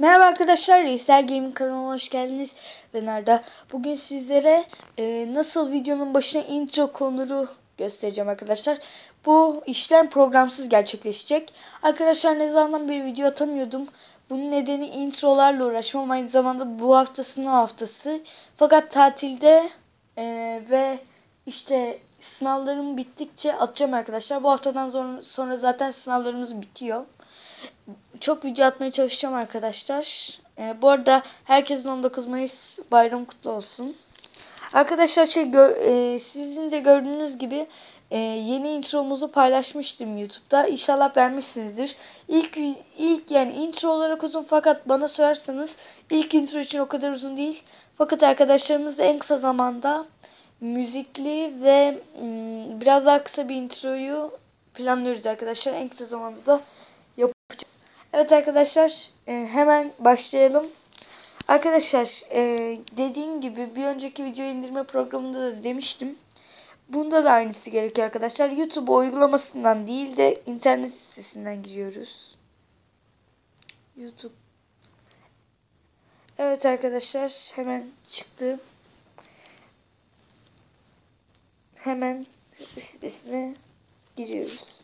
Merhaba arkadaşlar, Reisler Gaming kanalına hoş geldiniz. Ben Arda. Bugün sizlere e, nasıl videonun başına intro konuru göstereceğim arkadaşlar. Bu işlem programsız gerçekleşecek. Arkadaşlar ne zamandan bir video atamıyordum. Bunun nedeni introlarla uğraşmam. Aynı zamanda bu hafta sınav haftası. Fakat tatilde e, ve işte sınavlarım bittikçe atacağım arkadaşlar. Bu haftadan sonra, sonra zaten sınavlarımız bitiyor çok video atmaya çalışacağım arkadaşlar. Ee, bu arada herkesin 19 Mayıs bayram kutlu olsun. Arkadaşlar şey e, sizin de gördüğünüz gibi e, yeni intromuzu paylaşmıştım YouTube'da. İnşallah beğenmişsinizdir. İlk ilk yani intro olarak uzun fakat bana sorarsanız ilk intro için o kadar uzun değil. Fakat arkadaşlarımız da en kısa zamanda müzikli ve m, biraz daha kısa bir introyu planlıyoruz arkadaşlar. En kısa zamanda da. Evet arkadaşlar e, hemen başlayalım. Arkadaşlar e, dediğim gibi bir önceki video indirme programında da demiştim. Bunda da aynısı gerekiyor arkadaşlar. YouTube uygulamasından değil de internet sitesinden giriyoruz. YouTube. Evet arkadaşlar hemen çıktı. Hemen sitesine giriyoruz.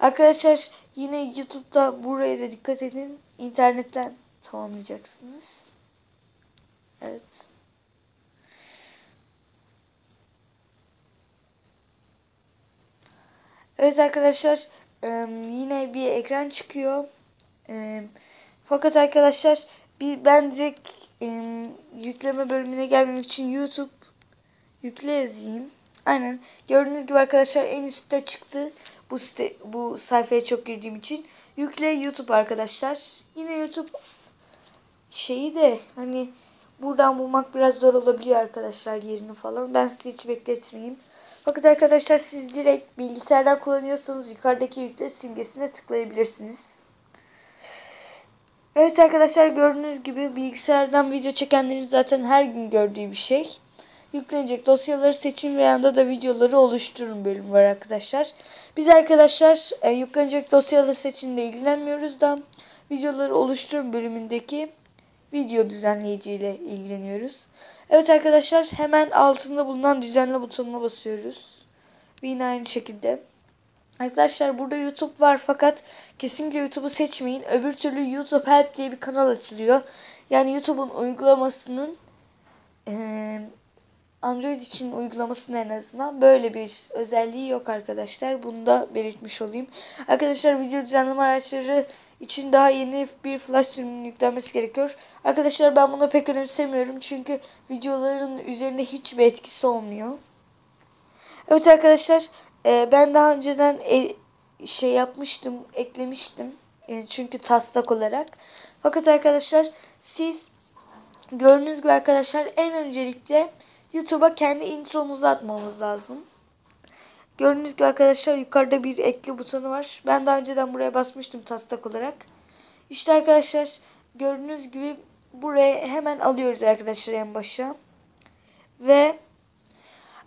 Arkadaşlar yine YouTube'da buraya da dikkat edin. İnternetten tamamlayacaksınız. Evet. Evet arkadaşlar yine bir ekran çıkıyor. Fakat arkadaşlar bir ben direkt yükleme bölümüne gelmemek için YouTube yükle yazayım. Aynen. Gördüğünüz gibi arkadaşlar en üstte çıktı. Bu site, bu sayfaya çok girdiğim için. Yükle YouTube arkadaşlar. Yine YouTube şeyi de hani buradan bulmak biraz zor olabiliyor arkadaşlar yerini falan. Ben sizi hiç bekletmeyeyim. Fakat arkadaşlar siz direkt bilgisayardan kullanıyorsanız yukarıdaki yükle simgesine tıklayabilirsiniz. Evet arkadaşlar gördüğünüz gibi bilgisayardan video çekenlerin zaten her gün gördüğü bir şey. Yüklenecek dosyaları seçin ve yanında da videoları oluşturun bölüm var arkadaşlar. Biz arkadaşlar e, yüklenecek dosyaları seçin de ilgilenmiyoruz da videoları oluşturun bölümündeki video düzenleyici ile ilgileniyoruz. Evet arkadaşlar hemen altında bulunan düzenle butonuna basıyoruz. Ve yine aynı şekilde. Arkadaşlar burada YouTube var fakat kesinlikle YouTube'u seçmeyin. Öbür türlü YouTube Help diye bir kanal açılıyor. Yani YouTube'un uygulamasının ee, Android için uygulamasının en azından böyle bir özelliği yok arkadaşlar. Bunu da belirtmiş olayım. Arkadaşlar video düzenleme araçları için daha yeni bir flash sürümünün yüklenmesi gerekiyor. Arkadaşlar ben bunu pek önemsemiyorum. Çünkü videoların üzerinde hiçbir etkisi olmuyor. Evet arkadaşlar e, ben daha önceden e, şey yapmıştım, eklemiştim. E, çünkü taslak olarak. Fakat arkadaşlar siz gördüğünüz gibi arkadaşlar en öncelikle YouTube'a kendi intronuzu atmanız lazım. Gördüğünüz gibi arkadaşlar yukarıda bir ekli butonu var. Ben daha önceden buraya basmıştım taslak olarak. İşte arkadaşlar gördüğünüz gibi buraya hemen alıyoruz arkadaşlar en başa. Ve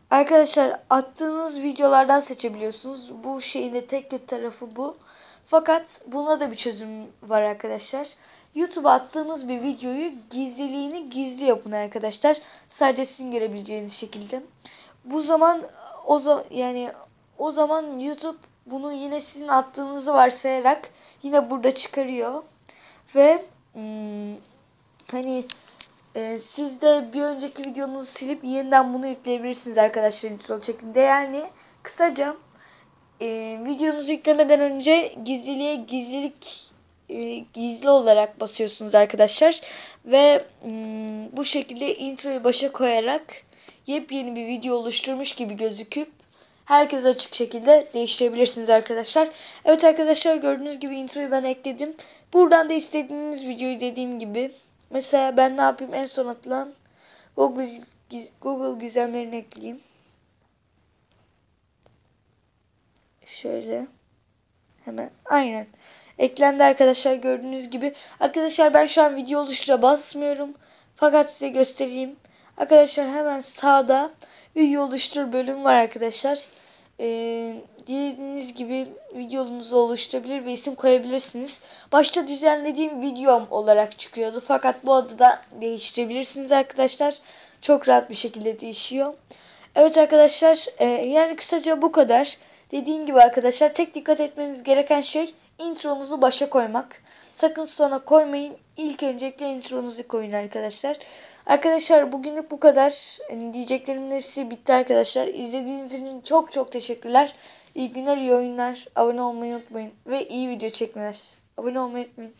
arkadaşlar attığınız videolardan seçebiliyorsunuz. Bu şeyin de tek kötü tarafı bu. Fakat buna da bir çözüm var arkadaşlar. YouTube'a attığınız bir videoyu gizliliğini gizli yapın arkadaşlar. Sadece sizin görebileceğiniz şekilde. Bu zaman o zaman yani o zaman YouTube bunu yine sizin attığınızı varsayarak yine burada çıkarıyor. Ve hmm, hani e, siz de bir önceki videonuzu silip yeniden bunu yükleyebilirsiniz arkadaşlar intro şeklinde. Yani kısaca e, videonuzu yüklemeden önce gizliliğe gizlilik e, gizli olarak basıyorsunuz arkadaşlar. Ve hmm, bu şekilde introyu başa koyarak yepyeni bir video oluşturmuş gibi gözüküp herkes açık şekilde değiştirebilirsiniz arkadaşlar. Evet arkadaşlar gördüğünüz gibi introyu ben ekledim. Buradan da istediğiniz videoyu dediğim gibi. Mesela ben ne yapayım en son atılan Google, Google gizemlerini ekleyeyim. Şöyle. Hemen aynen. Eklendi arkadaşlar gördüğünüz gibi. Arkadaşlar ben şu an video oluştura basmıyorum. Fakat size göstereyim. Arkadaşlar hemen sağda video oluştur bölüm var arkadaşlar. Ee, dilediğiniz gibi videonuzu oluşturabilir ve isim koyabilirsiniz. Başta düzenlediğim videom olarak çıkıyordu. Fakat bu adı da değiştirebilirsiniz arkadaşlar. Çok rahat bir şekilde değişiyor. Evet arkadaşlar e, yani kısaca bu kadar. Dediğim gibi arkadaşlar tek dikkat etmeniz gereken şey intronuzu başa koymak. Sakın sona koymayın. İlk öncelikle intronuzu koyun arkadaşlar. Arkadaşlar bugünlük bu kadar. Yani diyeceklerimin hepsi bitti arkadaşlar. İzlediğiniz için çok çok teşekkürler. İyi günler, iyi oyunlar. Abone olmayı unutmayın. Ve iyi video çekmeler. Abone olmayı unutmayın.